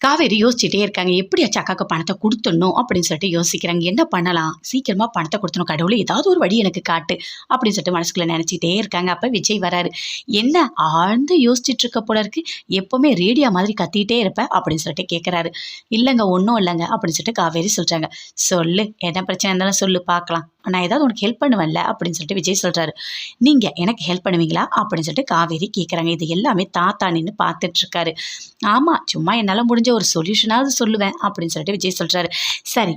காவேரி யோசிச்சுட்டே இருக்காங்க. எப்படியாச்சும் அக்காவுக்கு பணத்தை கொடுத்துடணும்? அப்படின்னு சொல்லிட்டு யோசிக்கிறாங்க. என்ன பண்ணலாம்? சீக்கிரமா பணத்தை கொடுத்தணும் கடவுளே ஏதாவது ஒரு வழி எனக்கு காட்டு. அப்படின்னு சொல்லிட்டு மனசுக்குள்ள நினைச்சிட்டே இருக்காங்க. அப்ப விஜய் வராரு. என்ன ஆழ்ந்து யோசிச்சுட்டு இருக்க போல இருக்கு. எப்பவுமே ரேடியோ மாதிரி கத்திட்டே இருப்ப. அப்படின்னு சொல்லிட்டு கேட்கிறாரு இல்லைங்க ஒன்றும் இல்லைங்க. அப்படின்னு சொல்லிட்டு காவேரி சொல்றாங்க. சொல்லு. என்ன பிரச்சனை இருந்தாலும் சொல்லு. பார்க்கலாம். நான் ஏதாவது உனக்கு ஹெல்ப் பண்ணுவேன்ல அப்படின்னு சொல்லிட்டு விஜய் சொல்கிறாரு நீங்கள் எனக்கு ஹெல்ப் பண்ணுவீங்களா? அப்படின்னு சொல்லிட்டு காவேரி கேட்குறாங்க இது எல்லாமே தாத்தா நின்று பார்த்துட்ருக்காரு ஆமாம் சும்மா என்னால் முடிஞ்ச ஒரு சொல்யூஷனாவது சொல்லுவேன் அப்படின்னு சொல்லிட்டு விஜய் சொல்கிறாரு சரி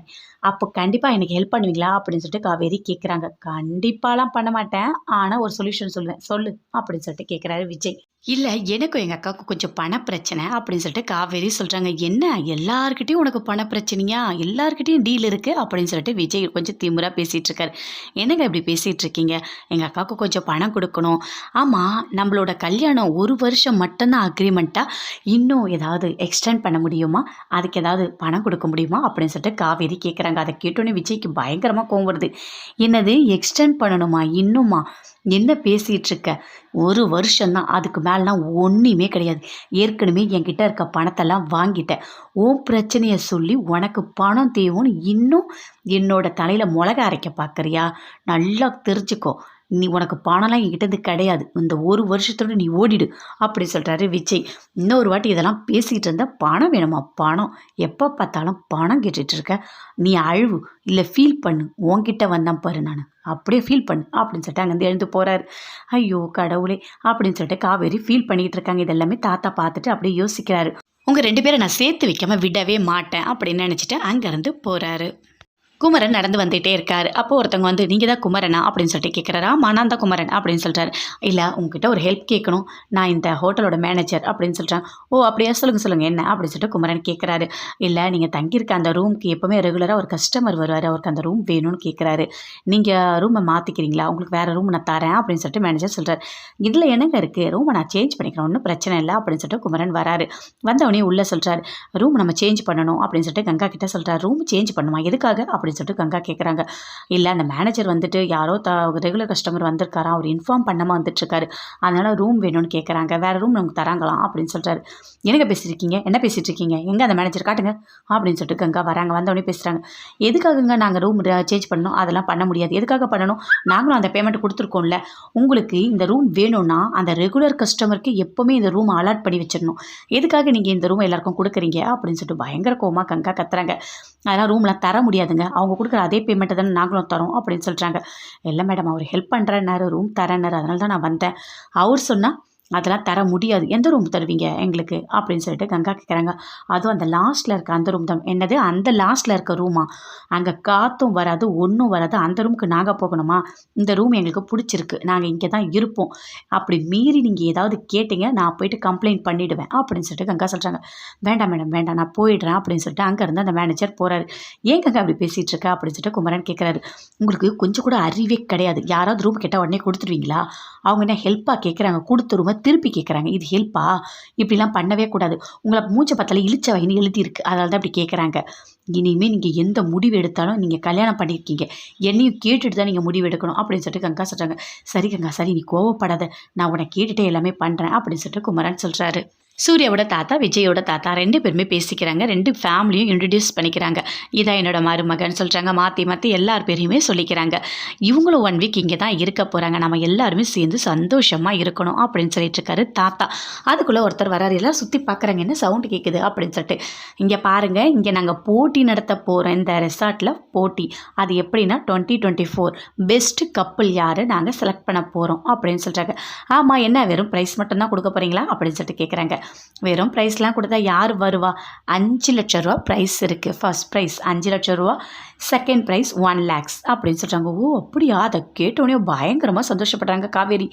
அப்போ கண்டிப்பாக எனக்கு ஹெல்ப் பண்ணுவீங்களா? அப்படின்னு சொல்லிட்டு காவேரி கேட்குறாங்க கண்டிப்பாலாம் பண்ண மாட்டேன். ஆனால் ஒரு சொல்யூஷன் சொல்லுவேன். சொல்லு அப்படின்னு சொல்லிட்டு கேட்குறாரு விஜய். இல்லை எனக்கும் எங்கள் அக்காவுக்கு கொஞ்சம் பண பிரச்சனை அப்படின்னு சொல்லிட்டு காவேரி சொல்கிறாங்க என்ன? எல்லாருக்கிட்டையும் உனக்கு பண பிரச்சனையா எல்லாருக்கிட்டையும் டீல் இருக்குது அப்படின்னு சொல்லிட்டு விஜய் கொஞ்சம் திமுறாக பேசிகிட்டு இருக்காரு. என்னங்க இப்படி பேசிகிட்டு இருக்கீங்க? எங்கள் அக்காவுக்கு கொஞ்சம் பணம் கொடுக்கணும். ஆமாம் நம்மளோட கல்யாணம் ஒரு வருஷம் மட்டும்தான் அக்ரிமெண்ட்டாக இன்னும் ஏதாவது எக்ஸ்டெண்ட் பண்ண முடியுமா? அதுக்கு ஏதாவது பணம் கொடுக்க முடியுமா? அப்படின்னு சொல்லிட்டு காவேரி கேட்குறாங்க அதை கேட்டோன்னே விஜய்க்கு பயங்கரமாக கோவம் வருது. என்னது எக்ஸ்டெண்ட் பண்ணணுமா இன்னுமா? என்ன பேசிகிட்டு இருக்க ஒரு வருஷம்தான் அதுக்கு மேலாம் ஒன்றுமே கிடையாது. ஏற்கனவே என்கிட்ட இருக்க பணத்தெல்லாம் வாங்கிட்டேன். உன் பிரச்சனையை சொல்லி உனக்கு பணம் தேவைன்னு இன்னும் என்னோட தலையில் மிளகா அரைக்க பார்க்குறியா? நல்லா தெரிஞ்சுக்கோ. நீ உனக்கு பணம்லாம் என்கிட்ட கிடையாது. இந்த ஒரு வருஷத்தோட நீ ஓடிடு அப்படி சொல்கிறாரு விஜய். இன்னொரு வாட்டி இதெல்லாம் பேசிக்கிட்டு இருந்தால் பணம் வேணுமா? பணம் எப்போ பார்த்தாலும் பணம் கேட்டுட்டு இருக்க. நீ அழுவு. இல்லை ஃபீல் பண்ணு. உன்கிட்ட வந்தான் பாரு நான். அப்படியே ஃபீல் பண்ணு. அப்படின்னு சொல்லிட்டு அங்கேருந்து எழுந்து போகிறாரு ஐயோ கடவுளே. அப்படின்னு சொல்லிட்டு காவேரி ஃபீல் பண்ணிக்கிட்டு இருக்காங்க. இதெல்லாமே தாத்தா பார்த்துட்டு அப்படியே யோசிக்கிறாரு. உங்கள் ரெண்டு பேரை நான் சேர்த்து வைக்காமல் விடவே மாட்டேன். அப்படின்னு நினச்சிட்டு அங்கேருந்து போகிறாரு குமரன் நடந்து வந்துகிட்டே இருக்கார். அப்போ ஒருத்தவங்க வந்து நீங்கள் தான் குமரனா? அப்படின்னு சொல்லிட்டு கேட்குறாரு ஆமா நான் தான் குமரன். அப்படின்னு சொல்கிறாரு இல்லை உங்ககிட்ட ஒரு ஹெல்ப் கேட்கணும் நான் இந்த ஹோட்டலோட மேனேஜர் அப்படின்னு சொல்கிறேன் ஓ அப்படியா? சொல்லுங்கள் சொல்லுங்கள் என்ன? அப்படின்னு சொல்லிட்டு குமரன் கேட்குறாரு இல்லை நீங்கள் தங்கியிருக்க அந்த ரூம்க்கு எப்போவுமே ரெகுலராக ஒரு கஸ்டமர் வருவார். அவருக்கு அந்த ரூம் வேணும்னு கேட்குறாரு நீங்கள் ரூமை மாற்றிக்கிறீங்களா உங்களுக்கு வேறு ரூம் நான் தரேன். அப்படின்னு சொல்லிட்டு மேனேஜர் சொல்கிறார் இதில் என்னங்க இருக்குது ரூமை நான் சேஞ்ச் பண்ணிக்கிறேன். ஒன்றும் பிரச்சனை இல்லை. அப்படின்னு சொல்லிட்டு குமரன் வராரு. வந்தவொடனே உள்ளே சொல்கிறார் ரூம் நம்ம சேஞ்ச் பண்ணணும். அப்படின்னு சொல்லிட்டு கங்கா கிட்டே சொல்கிறார் ரூம் சேஞ்ச் பண்ணுமா? எதுக்காக? அப்படின்னு அப்படின்னு சொல்லிட்டு கங்கா கேட்குறாங்க இல்லை அந்த மேனேஜர் வந்துட்டு யாரோ த ரெகுலர் கஸ்டமர் வந்திருக்காராம் அவர் இன்ஃபார்ம் பண்ணாமல் வந்துட்டுருக்காரு. அதனால் ரூம் வேணும்னு கேட்குறாங்க வேறு ரூம் நமக்கு தராங்களாம் அப்படின்னு சொல்கிறாரு என்னங்க பேசியிருக்கீங்க என்ன பேசிகிட்டு இருக்கீங்க எங்கே அந்த மேனேஜர் காட்டுங்க? அப்படின்னு சொல்லிட்டு கங்கா வராங்க. வந்தவொடனே பேசுகிறாங்க எதுக்காகங்க நாங்கள் ரூம் சேஞ்ச் பண்ணணும்? அதெல்லாம் பண்ண முடியாது. எதுக்காக பண்ணணும்? நாங்களும் அந்த பேமெண்ட் கொடுத்துருக்கோம்ல. உங்களுக்கு இந்த ரூம் வேணும்னா அந்த ரெகுலர் கஸ்டமருக்கு எப்போவுமே இந்த ரூம் அலாட் பண்ணி வச்சிடணும். எதுக்காக நீங்கள் இந்த ரூம் எல்லாருக்கும் கொடுக்குறீங்க? அப்படின்னு சொல்லிட்டு பயங்கர கோமா கங்கா கத்துறாங்க. அதெல்லாம் ரூம்லாம் தர முடியாதுங்க. அவங்க கொடுக்குற அதே பேமெண்ட்டை தானே நாங்களும் தரோம் அப்படின்னு சொல்கிறாங்க இல்லை மேடம் அவர் ஹெல்ப் பண்ணுறேன்னாரு ரூம் தரேன்னாரு. அதனால தான் நான் வந்தேன். அவர் சொன்னால் அதெல்லாம் தர முடியாது. எந்த ரூம் தருவீங்க? எங்களுக்கு அப்படின்னு சொல்லிட்டு கங்கா கேட்குறாங்க அதுவும் அந்த லாஸ்ட்டில் இருக்க அந்த ரூம் தான். என்னது? அந்த லாஸ்ட்டில் இருக்க ரூமா அங்கே காற்றும் வராது ஒன்றும் வராது. அந்த ரூமுக்கு நாங்கள் போகணுமா? இந்த ரூம் எங்களுக்கு பிடிச்சிருக்கு. நாங்கள் இங்கே தான் இருப்போம். அப்படி மீறி நீங்கள் ஏதாவது கேட்டீங்க நான் போயிட்டு கம்ப்ளைண்ட் பண்ணிவிடுவேன் அப்படின்னு சொல்லிட்டு கங்கா சொல்கிறாங்க வேண்டாம் மேடம் வேண்டாம் நான் போயிடுறேன் அப்படின்னு சொல்லிட்டு அங்கேருந்து அந்த மேனேஜர் போகிறாரு ஏன் கங்கா அப்படி பேசிகிட்டு இருக்கா? அப்படின்னு சொல்லிட்டு குமரன் கேட்குறாரு உங்களுக்கு கொஞ்சம் கூட அறிவே கிடையாது. யாராவது ரூம் கேட்டால் உடனே கொடுத்துருவீங்களா? அவங்க என்ன ஹெல்ப்பாக கேட்குறாங்க கொடுத்த திருப்பி கேட்குறாங்க இது ஹெல்ப்பா? இப்படிலாம் பண்ணவே கூடாது. உங்களை மூச்சை பத்தல இழிச்ச வகைன்னு எழுதியிருக்கு. அதனால தான் இப்படி கேட்குறாங்க இனிமேல் நீங்கள் எந்த முடிவு எடுத்தாலும் நீங்கள் கல்யாணம் பண்ணியிருக்கீங்க என்னையும் கேட்டுட்டு தான் நீங்கள் முடிவு எடுக்கணும் அப்படின்னு சொல்லிட்டு கங்கா சொல்கிறாங்க சரி கங்கா சரி நீ கோவப்படாத. நான் உன்னை கேட்டுட்டே எல்லாமே பண்ணுறேன் அப்படின்னு சொல்லிட்டு குமரன் சொல்கிறாரு சூர்யாவோட தாத்தா விஜயோட தாத்தா ரெண்டு பேருமே பேசிக்கிறாங்க. ரெண்டு ஃபேமிலியும் இன்ட்ரடியூஸ் பண்ணிக்கிறாங்க. இதான் என்னோட மருமகன் சொல்கிறாங்க மாற்றி மாற்றி எல்லார் பேரையுமே சொல்லிக்கிறாங்க. இவங்களும் ஒன் வீக் இங்கே தான் இருக்க போகிறாங்க நம்ம எல்லாருமே சேர்ந்து சந்தோஷமாக இருக்கணும் அப்படின்னு சொல்லிட்டு இருக்காரு தாத்தா. அதுக்குள்ளே ஒருத்தர் வராரு எல்லாம் சுற்றி பார்க்குறாங்க. என்ன சவுண்டு கேட்குது அப்படின்னு சொல்லிட்டு. இங்கே பாருங்கள் இங்கே நாங்கள் போட்டு போட்டி நடத்த போகிறோம் இந்த ரெசார்ட்டில் போட்டி. அது எப்படின்னா twenty twenty four best couple யார்? நாங்கள் செலக்ட் பண்ண போகிறோம் அப்படின்னு சொல்கிறாங்க ஆமாம் என்ன? வெறும் ப்ரைஸ் மட்டும்தான் கொடுக்க போகிறீங்களா அப்படின்னு சொல்லிட்டு கேட்குறாங்க வெறும் ப்ரைஸ்லாம் கொடுத்தா யார் வருவா? அஞ்சு லட்ச ரூபா ப்ரைஸ் இருக்குது ஃபர்ஸ்ட் ப்ரைஸ் அஞ்சு லட்ச ரூபா. செகண்ட் ப்ரைஸ் ஒன் லேக்ஸ் அப்படின்னு சொல்கிறாங்க ஓ அப்படியா? அதை கேட்டோடனே பயங்கரமாக சந்தோஷப்படுறாங்க காவேரி.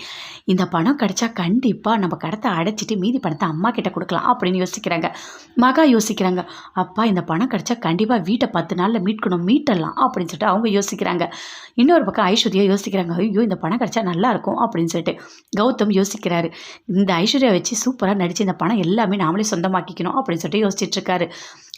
இந்த பணம் கிடைச்சா கண்டிப்பாக நம்ம கடத்தை அடைச்சிட்டு மீதி பணத்தை அம்மா கிட்ட கொடுக்கலாம் அப்படின்னு யோசிக்கிறாங்க. மகா யோசிக்கிறாங்க. அப்பா இந்த பணம் கிடைச்சா கண்டிப்பாக வீட்டை பத்து நாளில் மீட்கணும் மீட்டலாம் அப்படின்னு சொல்லிட்டு அவங்க யோசிக்கிறாங்க. இன்னொரு பக்கம் ஐஸ்வர்யா யோசிக்கிறாங்க. ஐயோ இந்த பணம் கிடைச்சா நல்லாயிருக்கும் அப்படின்னு சொல்லிட்டு கௌதம் யோசிக்கிறாரு. இந்த ஐஸ்வர்யா வச்சு சூப்பராக நடித்து இந்த பணம் எல்லாமே நாமளே சொந்தமாக்கிக்கணும் அப்படின்னு சொல்லிட்டு யோசிச்சுட்டு இருக்காரு.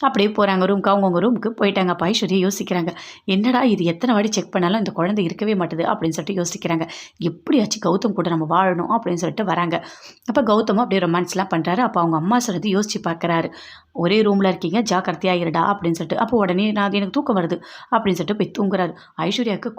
அப்படியே போகிறாங்க ரூமுக்கு அவங்கவுங்க ரூமுக்கு போயிட்டாங்க அப்போ ஐஸ்வர்யா யோசிக்கிறாங்க. என்னடா இது? எத்தனை வாட்டி செக் பண்ணாலும் இந்த குழந்தை இருக்கவே மாட்டுது அப்படின்னு சொல்லிட்டு யோசிக்கிறாங்க. எப்படியாச்சும் கௌதம் கூட நம்ம வாழணும் அப்படின்னு சொல்லிட்டு வராங்க. அப்போ கௌதமும் அப்படியே ரொமான்ஸ்லாம் பண்ணுறாரு அப்போ அவங்க அம்மா சொல்கிறது யோசிச்சு பார்க்குறாரு. ஒரே ரூமில் இருக்கீங்க. ஜாக்கிரதையாக இருடா அப்படின்னு சொல்லிட்டு. அப்போ உடனே நான் எனக்கு தூக்கம் வருது அப்படின்னு சொல்லிட்டு போய் தூங்குறாரு. ஐஸ்வர்யாவுக்கு